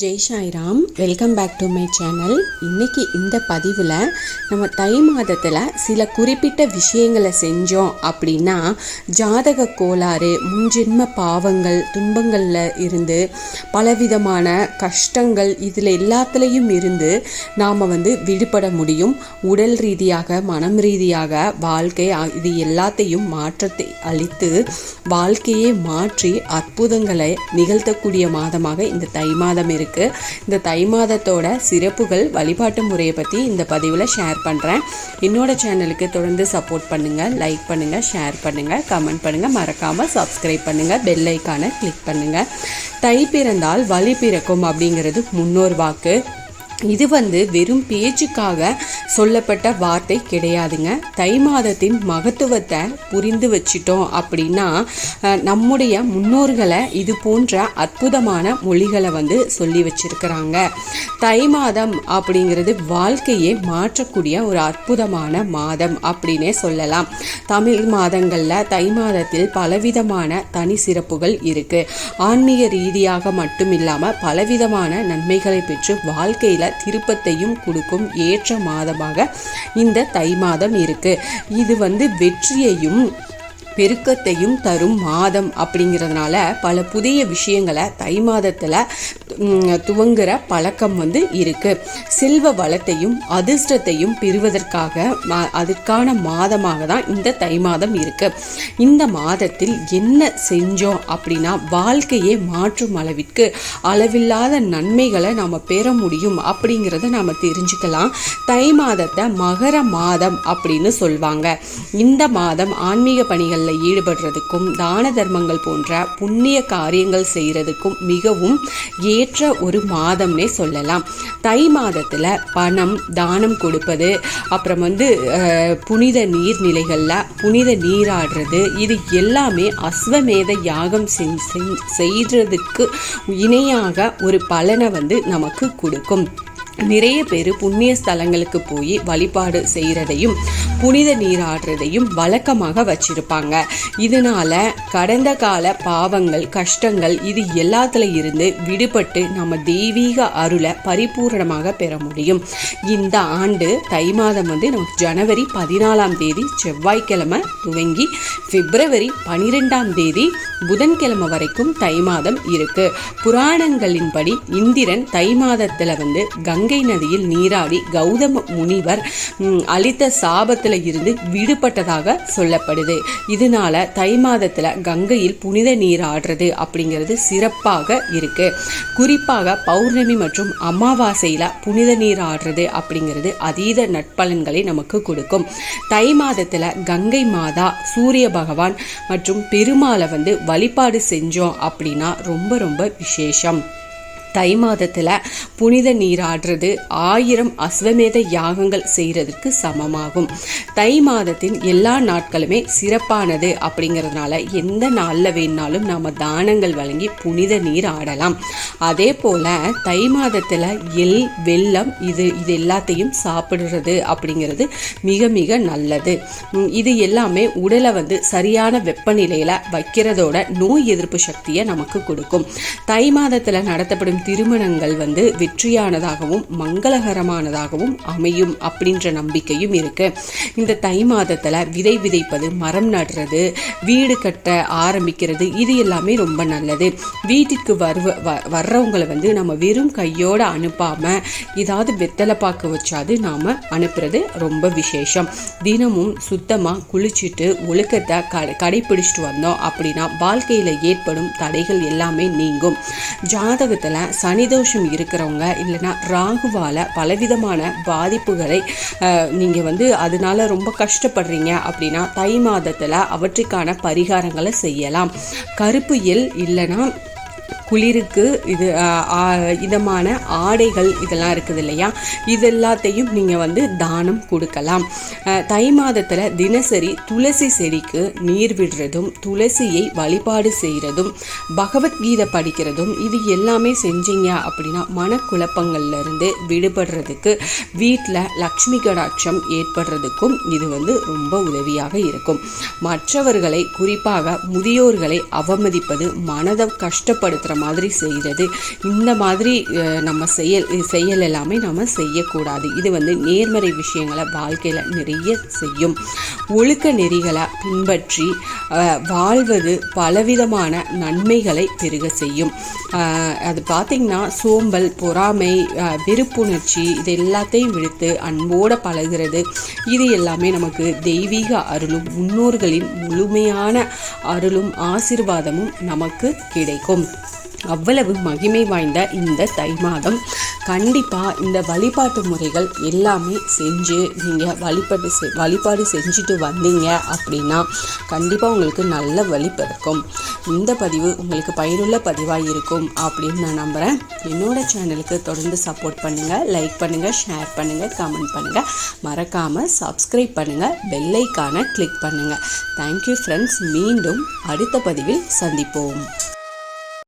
Jai Sairam welcome back to my channel. இன்னைக்கு இந்த பதிவில் நம்ம தை மாதத்தில் சில குறிப்பிட்ட விஷயங்களை செஞ்சோம் அப்படின்னா ஜாதக கோளாறு முன்ஜென்ம பாவங்கள் துன்பங்களில் இருந்து பலவிதமான கஷ்டங்கள் இதில் எல்லாத்துலேயும் இருந்து நாம் வந்து விடுபட முடியும். உடல் ரீதியாக மனம் ரீதியாக வாழ்க்கை இது எல்லாத்தையும் மாற்றத்தை அளித்து வாழ்க்கையை மாற்றி அற்புதங்களை நிகழ்த்தக்கூடிய மாதமாக இந்த தை மாதம் இருக்கு. இந்த தை மாதத்தோட சிறப்புகள் வழிபாட்டு முறையை பற்றி இந்த பதிவில் ஷேர் பண்ணுறேன் என்னோட சேனலுக்கு தொடர்ந்து சப்போர்ட் பண்ணுங்கள் லைக் பண்ணுங்கள் ஷேர் பண்ணுங்கள் கமெண்ட் பண்ணுங்கள் மறக்காமல் சப்ஸ்கிரைப் பண்ணுங்கள் பெல் ஐக்கானை கிளிக் பண்ணுங்கள் தை பிறந்தால் வழி பிறக்கும் அப்படிங்கிறது முன்னோர் வாக்கு. இது வந்து வெறும் பேச்சுக்காக சொல்லப்பட்ட வார்த்தை கிடையாதுங்க. தை மாதத்தின் மகத்துவத்தை புரிந்து வச்சிட்டோம் அப்படின்னா நம்முடைய முன்னோர்களை இது போன்ற அற்புதமான மொழிகளை வந்து சொல்லி வச்சிருக்கிறாங்க. தை மாதம் அப்படிங்கிறது வாழ்க்கையை மாற்றக்கூடிய ஒரு அற்புதமான மாதம் அப்படின்னே சொல்லலாம். தமிழ் மாதங்களில் தை மாதத்தில் பலவிதமான தனி சிறப்புகள் இருக்கு. ஆன்மீக ரீதியாக மட்டும் இல்லாமல் பலவிதமான நன்மைகளை பெற்று வாழ்க்கையில் திருப்பத்தையும் கொடுக்கும் ஏற்ற மாதமாக இந்த தை மாதம் இருக்கு. இது வந்து வெற்றியையும் பெருக்கத்தையும் தரும் மாதம் அப்படிங்கிறதுனால பல புதிய விஷயங்களை தை மாதத்தில் துவங்குற பழக்கம் வந்து இருக்கு. செல்வ வளத்தையும் அதிர்ஷ்டத்தையும் பெறுவதற்காக அதற்கான மாதமாக தான் இந்த தை மாதம் இருக்கு. இந்த மாதத்தில் என்ன செஞ்சோம் அப்படின்னா வாழ்க்கையே மாற்றும் அளவிற்கு அளவில்லாத நன்மைகளை நாம் பெற முடியும் அப்படிங்கிறத நாம் தெரிஞ்சுக்கலாம். தை மாதத்தை மகர மாதம் அப்படின்னு சொல்வாங்க. இந்த மாதம் ஆன்மீக பணிகள் பணிகளில் ஈடுபடுறதுக்கும் தான தர்மங்கள் போன்ற புண்ணிய காரியங்கள் செய்கிறதுக்கும் மிகவும் ஏற்ற ஒரு மாதம்னே சொல்லலாம். தை மாதத்தில் பணம் தானம் கொடுப்பது அப்புறம் வந்து புனித நீர்நிலைகளில் புனித நீராடுறது இது எல்லாமே அஸ்வமேத யாகம் செய்- செய்றதுக்கு இணையாக ஒரு பலனை வந்து நமக்கு கொடுக்கும். நிறைய பேர் புண்ணிய ஸ்தலங்களுக்கு போய் வழிபாடு செய்கிறதையும் புனித நீராடுறதையும் வழக்கமாக வச்சிருப்பாங்க. இதனால கடந்த கால பாவங்கள் கஷ்டங்கள் இது எல்லாத்துல இருந்து விடுபட்டு நம்ம தெய்வீக அருளை பரிபூரணமாக பெற முடியும். இந்த ஆண்டு தை மாதம் வந்து நமக்கு ஜனவரி பதினாலாம் தேதி செவ்வாய்க்கிழமை துவங்கி பிப்ரவரி பனிரெண்டாம் தேதி புதன்கிழமை வரைக்கும் தை மாதம் இருக்கு. புராணங்களின்படி இந்திரன் தை மாதத்தில் வந்து கங்கை கங்கை நதியில் நீராடி கௌதம முனிவர் அளித்த சாபத்துல இருந்து விடுபட்டதாக சொல்லப்படுது. இதனால தை மாதத்துல கங்கையில் புனித நீராடுறது அப்படிங்கிறது சிறப்பாக இருக்கு. குறிப்பாக பௌர்ணமி மற்றும் அமாவாசையில் புனித நீர் ஆடுறது அப்படிங்கிறது அதீத நட்பலன்களை நமக்கு கொடுக்கும். தை மாதத்துல கங்கை மாதா சூரிய பகவான் மற்றும் பெருமாளை வந்து வழிபாடு செஞ்சோம் அப்படின்னா ரொம்ப ரொம்ப விசேஷம். தை மாதத்தில் புனித நீராடுறது ஆயிரம் அஸ்வமேத யாகங்கள் செய்கிறதுக்கு சமமாகும். தை மாதத்தின் எல்லா நாட்களுமே சிறப்பானது அப்படிங்கிறதுனால எந்த நாளில் வேணாலும் நாம் தானங்கள் வழங்கி புனித நீர் ஆடலாம். அதே போல் தை மாதத்தில் எள் வெள்ளம் இது இது எல்லாத்தையும் சாப்பிடுறது அப்படிங்கிறது மிக மிக நல்லது. இது எல்லாமே உடலை வந்து சரியான வெப்பநிலையில் வைக்கிறதோட நோய் எதிர்ப்பு சக்தியை நமக்கு கொடுக்கும். தை மாதத்தில் நடத்தப்படும் திருமணங்கள் வந்து வெற்றியானதாகவும் மங்களகரமானதாகவும் அமையும் அப்படின்ற நம்பிக்கையும் இருக்கு. இந்த தை மாதத்தில் விதை விதைப்பது மரம் நடுறது வீடு கட்ட ஆரம்பிக்கிறது இது எல்லாமே ரொம்ப நல்லது. வீட்டிற்கு வருவ வ- வர்றவங்களை வந்து நம்ம வெறும் கையோட அனுப்பாம ஏதாவது வெத்தலை பாக்கு வச்சாது நாம அனுப்புறது ரொம்ப விசேஷம். தினமும் சுத்தமா குளிச்சுட்டு ஒழுக்கத்தை கடை கடைபிடிச்சிட்டு வந்தோம் அப்படின்னா வாழ்க்கையில ஏற்படும் தடைகள் எல்லாமே நீங்கும். ஜாதகத்துல சனிதோஷம் இருக்கிறவங்க இல்லைன்னா ராகுவால பலவிதமான பாதிப்புகளை நீங்கள் நீங்க வந்து அதனால ரொம்ப கஷ்டப்படுறீங்க அப்படின்னா தை மாதத்துல அவற்றுக்கான பரிகாரங்களை செய்யலாம். கருப்பு எல் இல்லைன்னா குளிருக்கு இது இதமான ஆடைகள் இதெல்லாம் இருக்குது இல்லையா இது எல்லாத்தையும் நீங்கள் வந்து தானம் கொடுக்கலாம். தை மாதத்தில் தினசரி துளசி செடிக்கு நீர் விடுறதும் துளசியை வழிபாடு செய்கிறதும் பகவத்கீதை படிக்கிறதும் இது எல்லாமே செஞ்சீங்க அப்படின்னா மனக்குழப்பங்கள்லேருந்து விடுபடுறதுக்கு வீட்டில் லக்ஷ்மி கடாட்சம் ஏற்படுறதுக்கும் இது வந்து ரொம்ப உதவியாக இருக்கும். மற்றவர்களை குறிப்பாக முதியோர்களை அவமதிப்பது மனதை கஷ்டப்படுத்துகிற மாதிரி செய்கிறது. இந்த மாதிரி அஹ், நம்ம செயல் செயல் எல்லாமே நம்ம செய்யக்கூடாது. இது வந்து நேர்மறை விஷயங்களை வாழ்க்கையில் நிறைய செய்யும். ஒழுக்க நெறிகளை பின்பற்றி அஹ், வாழ்வது பலவிதமான நன்மைகளை பெருக செய்யும். அது பார்த்திங்கன்னா சோம்பல் பொறாமை அஹ், வெறுப்புணர்ச்சி இது எல்லாத்தையும் விடுத்து அன்போடு பழகிறது. இது எல்லாமே நமக்கு தெய்வீக அருளும் முன்னோர்களின் முழுமையான அருளும் ஆசீர்வாதமும் நமக்கு கிடைக்கும். அவ்வளவு மகிமை வாய்ந்த இந்த தை மாதம். கண்டிப்பாக இந்த வழிபாட்டு முறைகள் எல்லாமே செஞ்சு நீங்கள் வழிபாடு செ வழிபாடு செஞ்சுட்டு வந்தீங்க அப்படின்னா கண்டிப்பாக உங்களுக்கு நல்ல வழி பிறக்கும். இந்த பதிவு உங்களுக்கு பயனுள்ள பதிவாக இருக்கும் அப்படின்னு நான் நம்புகிறேன் என்னோடய சேனலுக்கு தொடர்ந்து சப்போர்ட் பண்ணுங்கள் லைக் பண்ணுங்கள் ஷேர் பண்ணுங்கள் கமெண்ட் பண்ணுங்கள் மறக்காமல் சப்ஸ்கிரைப் பண்ணுங்கள் பெல்லைக்கான கிளிக் பண்ணுங்கள் தேங்க்யூ ஃப்ரெண்ட்ஸ் மீண்டும் அடுத்த பதிவில் சந்திப்போம்.